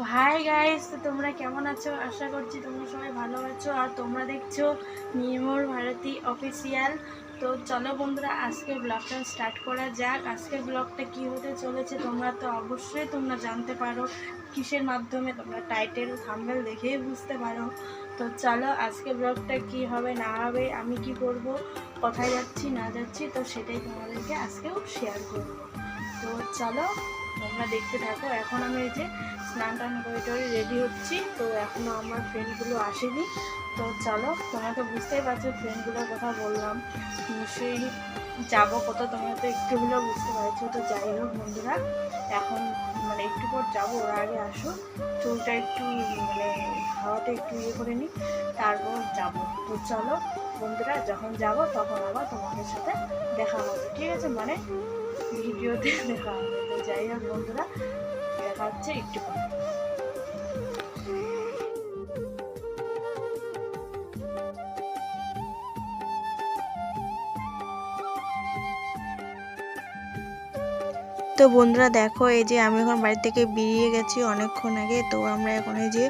Hi guys তো তোমরা কেমন আছো? আশা করছি তোমরা সবাই ভালো আছো আর তোমরা দেখছ নির্মল ভারতী অফিসিয়াল তো চলো বন্ধুরা আজকে ব্লগটা স্টার্ট করা যাক। আজকে ব্লগটা কি হতে চলেছে তোমরা তো অবশ্যই তোমরা জানতে পারো। কিসের মাধ্যমে তোমরা টাইটেল থাম্বেল দেখেই বুঝতে পারো। তো চলো আজকে ব্লগটা কি হবে, না হবে, আমি কি করব, কোথায় যাচ্ছি, না যাচ্ছি, তো সেটাই তোমাদেরকে আজকেও শেয়ার করব। তো চলো, তোমরা দেখতে থাকো। এখন আমি এই যে স্নান টান করে রেডি হচ্ছি। তো এখনও আমার ফ্রেন্ডগুলো আসেনি। তো চলো, তোমরা তো বুঝতেই পারছ ফ্রেন্ডগুলোর কথা বললাম। নিশ্চয়ই যাব কত তোমরা তো একটু হলেও বুঝতে পারছ। তো যাই হোক বন্ধুরা, এখন মানে একটু পর যাব, ওরা আগে আসো চুলটা একটু মানে হাওয়াটা একটু ইয়ে করে নিই তারপর যাব। তো চলো বন্ধুরা, যখন যাব তখন আবার তোমাদের সাথে দেখা হবে, ঠিক আছে? মানে ভিডিওতে দেখা হবে। যাই হোক বন্ধুরা, দেখা হচ্ছে একটু পরে। তো বন্ধুরা দেখো, এই যে আমি এখন বাড়ি থেকে বেরিয়ে গেছি অনেকক্ষণ আগে। তো আমরা এখন এই যে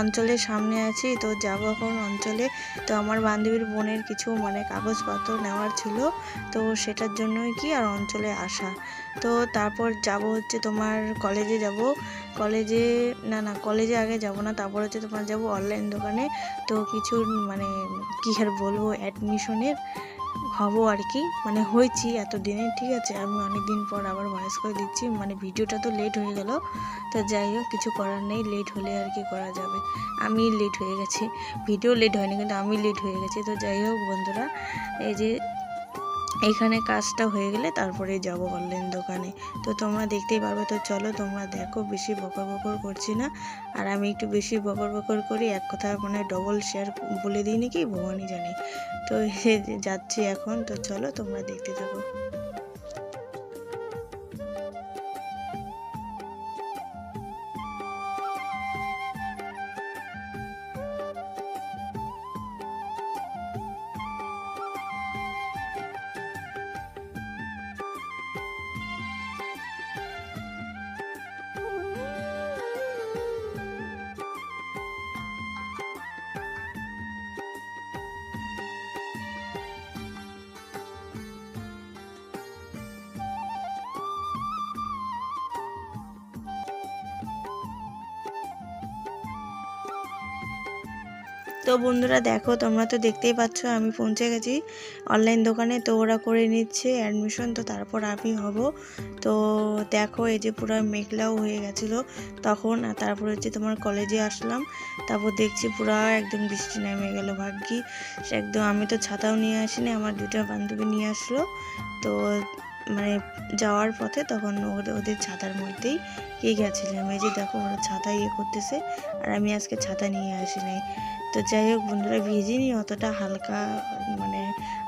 অঞ্চলের সামনে আছি। তো যাব এখন অঞ্চলে। তো আমার বান্ধবীর বোনের কিছু মানে কাগজপত্র নেওয়ার ছিল। তো সেটার জন্যই কি আর অঞ্চলে আসা। তো তারপর যাব হচ্ছে তোমার কলেজে যাব। কলেজে, না না, কলেজে আগে যাব না। তারপর হচ্ছে তোমার যাব অনলাইন দোকানে। তো কিছু মানে কী আর বলব অ্যাডমিশনের হব আর কি। মানে হয়েছি এতদিনে, ঠিক আছে? আমি অনেক দিন পর আবার ভয়েস করে দিচ্ছি। মানে ভিডিওটা তো লেট হয়ে গেল। তো যাই হোক, কিছু করার নেই। লেট হলে আর কি করা যাবে। আমি লেট হয়ে গেছি। ভিডিও লেট হয়নি, কিন্তু আমি লেট হয়ে গেছি। তো যাই হোক, বন্ধুরা, এই যে এইখানে কাজটা হয়ে গেলে তারপরে যাব অনলাইন দোকানে। তো তোমরা দেখতেই পারবে, তো চলো তোমরা দেখো, বেশি বকর বকর করছি না। আর আমি একটু বেশি বকর বকর করি, এক কথা মানে ডবল শেয়ার বলে দিই নাকি, ভগবানই জানে। তো যাচ্ছি এখন, তো চলো তোমরা দেখতে থাকো। তো বন্ধুরা দেখো, তোমরা তো দেখতেই পাচ্ছ আমি পৌঁছে গেছি অনলাইন দোকানে। তো ওরা করে নিচ্ছে অ্যাডমিশন তো তারপর আমি হব। তো দেখো, এই যে পুরো মেঘলাও হয়ে গেছিল তখন। আর তারপর হচ্ছে তোমার কলেজে আসলাম। তারপর দেখছি পুরো একদম বৃষ্টি নেমে গেল, ভাগ্যি। একদম আমি তো ছাতাও নিয়ে আসিনি, আমার দুটো বান্ধবী নিয়ে আসলো। তো মানে যাওয়ার পথে তখন ওদের ওদের ছাতার মধ্যেই কে গেছিলাম এই যে দেখো ওরা ছাতা ইয়ে করতেছে আর আমি আজকে ছাতা নিয়ে আসি নাই তো যাই হোক বন্ধুরা ভিজিনি অতটা হালকা মানে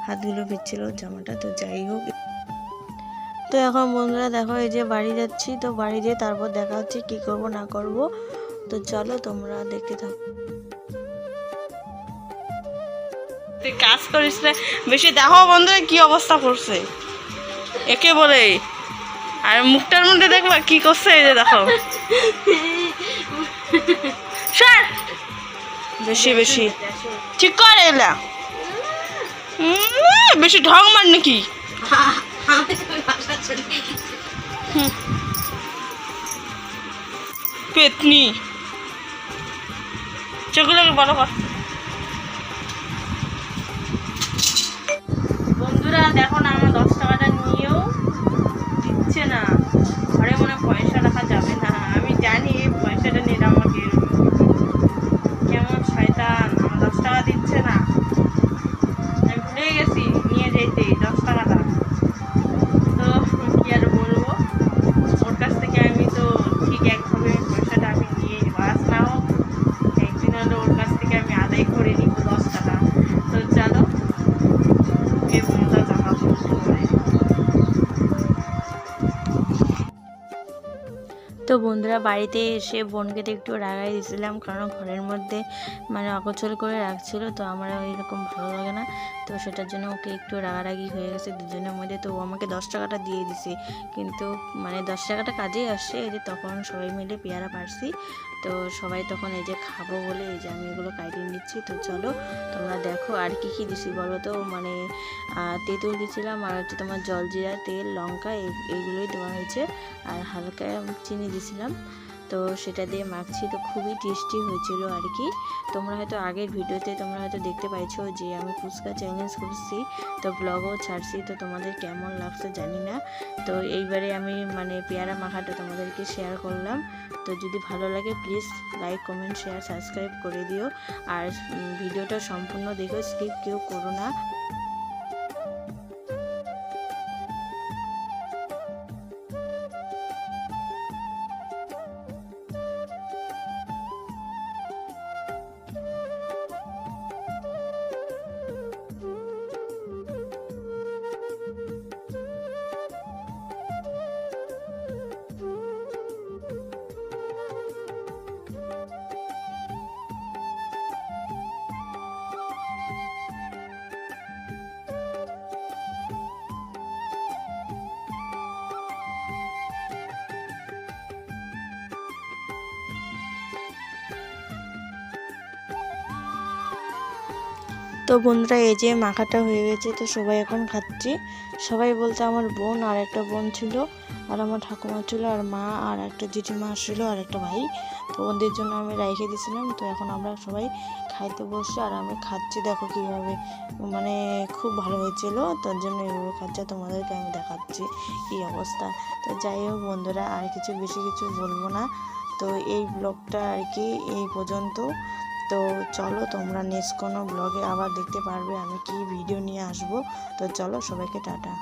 হাতগুলো ভিজছিল জামাটা, তো যাই হোক। তো এখন বন্ধুরা দেখো এই যে বাড়ি যাচ্ছি, তো বাড়ি যেয়ে তারপর দেখা হচ্ছে কী করব, না করব। তো চলো তোমরা দেখতে থাকো। তুই কাজ করিস না, বেশি দেখো বন্ধুরা কি অবস্থা করছে। একে বলে। আর মুখটার মধ্যে দেখবা কি করছে এই যে দেখো! বেশি বেশি। ঠিক করে এলা। বেশি ঢং মার নাকি। পেতনি। চোখগুলোকে বড় কর। বন্ধুরা দেখো না ওর কাছ থেকে আমি আদায় করে নিব দশ টাকা তো চলো তো বন্ধুরা বাড়িতে এসে বোনকে তো একটু রাগাই দিয়েছিলাম কারণ ঘরের মধ্যে মানে অকচল করে রাখছিল, তো আমার এরকম ভালো লাগে না। তো সেটার জন্য ওকে একটু রাগারাগি হয়ে গেছে দুজনের মধ্যে, তো ও আমাকে দশ টাকাটা দিয়ে দিছে কিন্তু মানে দশ টাকাটা কাজেই আসছে, এই যে তখন সবাই মিলে পেয়ারা পারছি তো সবাই তখন এই যে খাব বলে এই যে আমি এগুলো কাটিয়ে নিচ্ছি, তো চলো তোমরা দেখো আর কি কি দিছি বলো তো? মানে তেঁতুল দিয়েছিলাম আর হচ্ছে তোমার জলজিরা, তেল, লঙ্কা, এই- এইগুলোই দেওয়া হয়েছে। আর হালকা চিনি দিয়েছিলাম তো সেটা দিয়ে মাখছি। তো খুবই টেস্টি হয়েছিল আর কি। তোমরা হয়তো আগের ভিডিওতে তোমরা হয়তো দেখতে পাইছো যে আমি ফুচকা চ্যালেঞ্জ করছি। তো ব্লগও ছাড়ছি। তো তোমাদের কেমন লাগছে জানি না। তো এইবারে আমি মানে পেয়ারা মাখাটা তোমাদেরকে শেয়ার করলাম। তো যদি ভালো লাগে please like comment share subscribe করে দিও। আর ভিডিওটা সম্পূর্ণ দেখো স্কিপ কেউ করো না। তো বন্ধুরা, এই যে মাখাটা হয়ে গেছে, তো সবাই এখন খাচ্ছি। সবাই বলতে আমার বোন আর একটা বোন ছিল, আর আমার ঠাকুমা ছিল, আর মা, আর একটা জেঠিমা ছিল আর একটা ভাই। তো ওদের জন্য আমি রেখে দিয়েছিলাম, তো এখন আমরা সবাই খাইতে বসছি, আর আমি খাচ্ছি। দেখো কীভাবে মানে খুব ভালো হয়েছিল, তার জন্য এইভাবে খাচ্ছে তোমাদেরকে আমি দেখাচ্ছি কী অবস্থা। তো যাই হোক বন্ধুরা, আর কিছু, বেশি কিছু বলব না। তো এই ব্লগটা আর কি এই পর্যন্ত। তো চলো তোমরা নেক্সট কোনো ব্লগে আবার দেখতে পারবে আমি কি ভিডিও নিয়ে আসব। তো চলো সবাইকে টাটা।